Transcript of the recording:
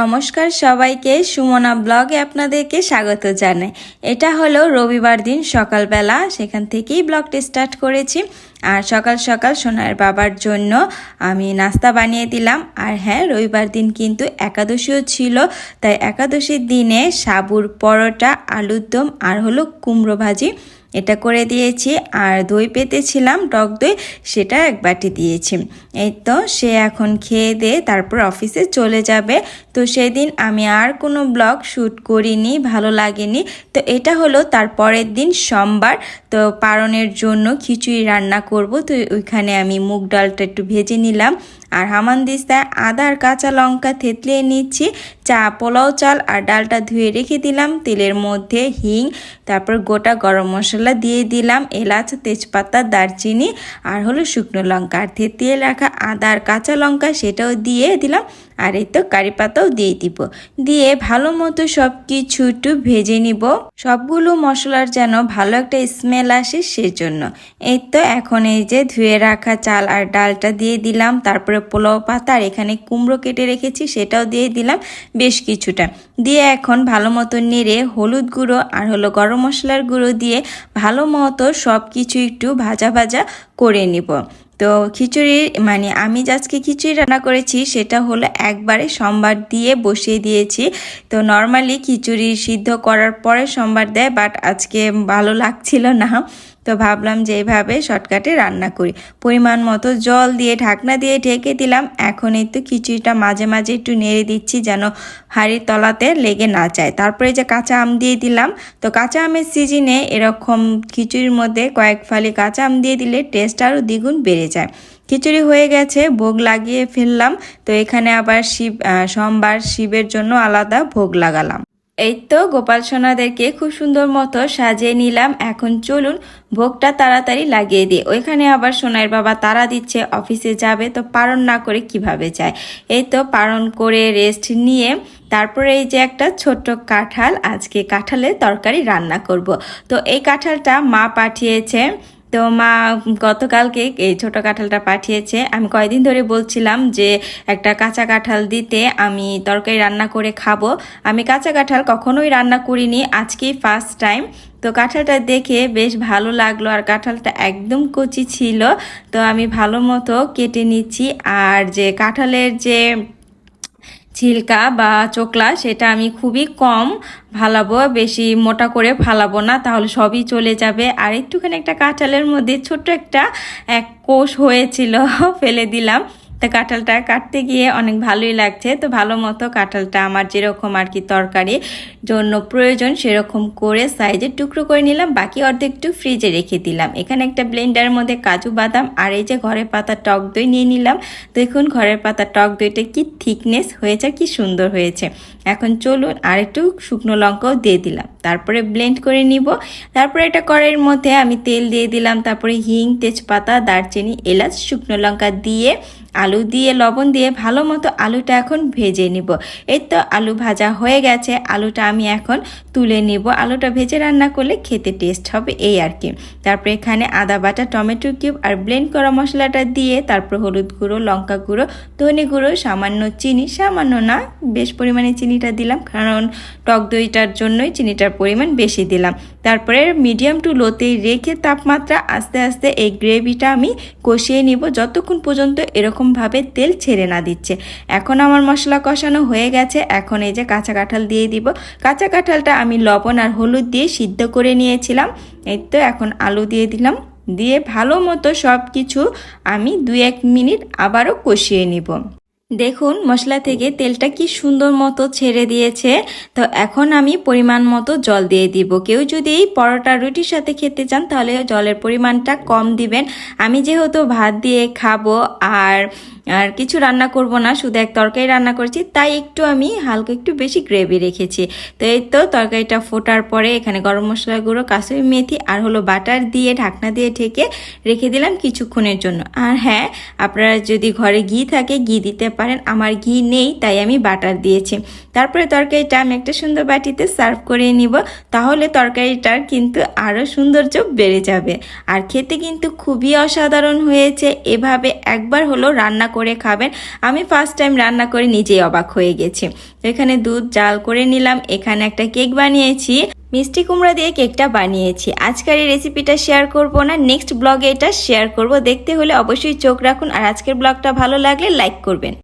নমস্কার সবাইকে, সুমনা ব্লগে আপনাদেরকে স্বাগত জানাই। এটা হলো রবিবার দিন, সকালবেলা। সেখান থেকেই ব্লগটি স্টার্ট করেছি। আর সকাল সকাল সোনার বাবার জন্য আমি নাস্তা বানিয়ে দিলাম। আর হ্যাঁ রবিবার দিন কিন্তু একাদশীও ছিল, তাই একাদশীর দিনে সাবুর পরোটা, আলুর দম আর হলো কুমড়ো ভাজি এটা করে দিয়েছি। আর দই পেতেছিলাম, টক দই সেটা এক বাটি দিয়েছি। এই তো সে এখন খেয়ে দিয়ে তারপর অফিসে চলে যাবে। তো সেদিন আমি আর কোনো ব্লগ শ্যুট করিনি, ভালো লাগেনি। তো এটা হলো তার পরের দিন সোমবার। তো পারণের জন্য খিচুড়ি রান্না করব। তো ওইখানে আমি মুগ ডালটা একটু ভেজে নিলাম। আর হামানদিস্তায় আদা আর কাঁচা লঙ্কা থেতলিয়ে নিচ্ছি। চা, পোলাও, চাল আর ডালটা ধুয়ে রেখে দিলাম। তেলের মধ্যে হিং, তারপর গোটা গরম মশলা দিয়ে দিলাম, এলাচ, তেজপাতা, দারচিনি আর হলো শুকনো লঙ্কা। আর থেতিয়ে রাখা আদা আর কাঁচা লঙ্কা সেটাও দিয়ে দিলাম। আর এই তো কারি পাতাও দিয়ে দিব। দিয়ে ভালো মতো সব কিছু একটু ভেজে নিব। সবগুলো মশলার যেন ভালো একটা স্মেল আসে সেজন্য। এই তো এখন এই যে ধুয়ে রাখা চাল আর ডালটা দিয়ে দিলাম। তারপরে পোলাও পাতা আর এখানে কুমড়ো কেটে রেখেছি সেটাও দিয়ে দিলাম। বেশ কিছুটা। দিয়ে এখন ভালো মতো নেড়ে হলুদ গুঁড়ো আর হলো গরম মশলার গুঁড়ো দিয়ে ভালো মতো সব কিছু একটু ভাজা ভাজা করে নিব। তো খিচুড়ি মানে আমি আজকে খিচুড়ি রান্না করেছি সেটা হলো একবারে সোমবার দিয়ে বসিয়ে দিয়েছি। তো নর্মালি খিচুড়ি সিদ্ধ করার পরে সোমবার দেয় বাট আজকে ভালো লাগছিল না। তো ভাবলাম যে এইভাবে শর্টকাটে রান্না করি। পরিমাণ মতো জল দিয়ে ঢাকনা দিয়ে ঢেকে দিলাম। এখন এই তো খিচুড়িটা মাঝে মাঝে একটু নেড়ে দিচ্ছি যেন হাঁড়ির তলাতে লেগে না যায়। তারপরে যে কাঁচা আম দিয়ে দিলাম। তো কাঁচা আমের সিজনে এরকম খিচুড়ির মধ্যে কয়েক ফালি কাঁচা আম দিয়ে দিলে টেস্ট আরও দ্বিগুণ বেড়ে যায়। খিচুড়ি হয়ে গেছে, ভোগ লাগিয়ে ফেললাম। তো এখানে আবার শিব সোমবার শিবের জন্য আলাদা ভোগ লাগালাম। এই তো গোপাল সোনাদেরকে খুব সুন্দর মতো সাজিয়ে নিলাম। এখন চলুন ভোগটা তাড়াতাড়ি লাগিয়ে দিই। ওইখানে আবার সোনার বাবা তারা দিচ্ছে, অফিসে যাবে, তো পারণ না করে কীভাবে যায়? এই তো পারণ করে রেস্ট নিয়ে তারপরে এই যে একটা ছোট্ট কাঁঠাল, আজকে কাঁঠালের তরকারি রান্না করব। তো এই কাঁঠালটা মা পাঠিয়েছে তো মা গতকালকে এই ছোট কাঁঠালটা পাঠিয়েছে। আমি কয়দিন ধরে বলছিলাম যে একটা কাঁচা কাঁঠাল দিতে আমি তরকারি রান্না করে খাব। আমি কাঁচা কাঁঠাল কখনোই রান্না করিনি, আজকেই ফার্স্ট টাইম তো কাঁঠালটা দেখে বেশ ভালো লাগল আর কাঁঠালটা একদম কচি ছিল। তো আমি ভালো মতো কেটে নিচ্ছি। আর যে কাঁঠালের যে ছিলকা বা চোকলা, সেটা আমি খুবই কম ফালাবো, বেশি মোটা করে ফালাবো না, তাহলে সবই চলে যাবে। আর একটুখানি একটা কাঁঠালের মধ্যে ছোট্ট একটা এক কোষ হয়েছিল, ফেলে দিলাম। তো কাঁঠালটা কাটতে গিয়ে অনেক ভালোই লাগছে। তো ভালো মতো কাঁঠালটা আমার যেরকম আর কি তরকারি জন্য প্রয়োজন সেরকম করে সাইজে টুকরো করে নিলাম। বাকি অর্ধেক একটু ফ্রিজে রেখে দিলাম। এখানে একটা ব্লেন্ডারের মধ্যে কাজু বাদাম আর এই যে ঘরের পাতা টক দই নিয়ে নিলাম। দেখুন ঘরের পাতা টক দইটা কি থিকনেস হয়েছে, কি সুন্দর হয়েছে। এখন চলুন আর একটু শুকনো লঙ্কাও দিয়ে দিলাম। তারপরে ব্লেন্ড করে নিব। তারপরে এটা কড়াইয়ের মধ্যে আমি তেল দিয়ে দিলাম। তারপরে হিং, তেজপাতা, দারচিনি, এলাচ, শুকনো লঙ্কা দিয়ে আলু দিয়ে, লবণ দিয়ে ভালো মতো আলুটা এখন ভেজে নিব। এই তো আলু ভাজা হয়ে গেছে। আলুটা আমি এখন তুলে নিব। আলুটা ভেজে রান্না করলে খেতে টেস্ট হবে এই আর কি। তারপরে এখানে আদা বাটা, টমেটো কিউব আর ব্লেন্ড করা মশলাটা দিয়ে তারপর হলুদ গুঁড়ো, লঙ্কা গুঁড়ো, ধনে গুঁড়ো, সামান্য চিনি, সামান্য না, বেশ পরিমাণে চিনিটা দিলাম। কারণ টক দইটার জন্যই চিনিটার পরিমাণ বেশি দিলাম। তারপরে মিডিয়াম টু লোতেই রেখে তাপমাত্রা আস্তে আস্তে এই গ্রেভিটা আমি কষিয়ে নিব। যতক্ষণ পর্যন্ত এরকমভাবে তেল ছেড়ে না দিচ্ছে। এখন আমার মশলা কষানো হয়ে গেছে, এখন এই যে কাঁচা কাঁঠাল দিয়ে দিব। কাঁচা কাঁঠালটা আমি লবণ আর হলুদ দিয়ে সিদ্ধ করে নিয়েছিলাম। এই তো এখন আলু দিয়ে দিলাম। দিয়ে ভালো মতো সব কিছু আমি দু এক মিনিট আবারও কষিয়ে নিব। দেখুন, মশলা থেকে তেলটা কি সুন্দর মতো ছেড়ে দিয়েছে। তো এখন আমি পরিমাণ মতো জল দিয়ে দিব। কেউ যদি পরোটা রুটির সাথে খেতে চান, তাহলে জলের পরিমাণটা কম দিবেন। আমি যেহেতু ভাত দিয়ে খাব, আর আর কিছু রান্না করব না, শুধু এক তরকারি রান্না করেছি, তাই একটু আমি হালকা একটু বেশি গ্রেভি রেখেছি। তো এই তো তরকারিটা ফোটার পরে এখানে গরম মশলা গুঁড়ো কাসুরি মেথি আর হলো বাটার দিয়ে, ঢাকনা দিয়ে ঢেকে রেখে দিলাম কিছুক্ষণের জন্য। আর হ্যাঁ আপনারা যদি ঘরে ঘি থাকে, ঘি দিতে পারেন, আমার ঘি নেই, তাই আমি বাটার দিয়েছি। তারপরে তরকারিটা আমি একটা সুন্দর বাটিতে সার্ভ করে নিব, তাহলে তরকারিটার কিন্তু আরও সৌন্দর্য বেড়ে যাবে। আর খেতে কিন্তু খুবই অসাধারণ হয়েছে, এভাবে একবার হলো রান্না করে খাবেন। আমি ফার্স্ট টাইম রান্না করে নিজেই অবাক হয়ে গেছি। এখানে দুধ জাল করে নিলাম। এখানে একটা কেক বানিয়েছি। মিষ্টি কুমড়া দিয়ে কেকটা বানিয়েছি। আজকের এই রেসিপিটা শেয়ার করব না। নেক্সট ব্লগে এটা শেয়ার করব। দেখতে হলে অবশ্যই চোখ রাখুন। আর আজকের ব্লগটা ভালো লাগলে লাইক করবেন।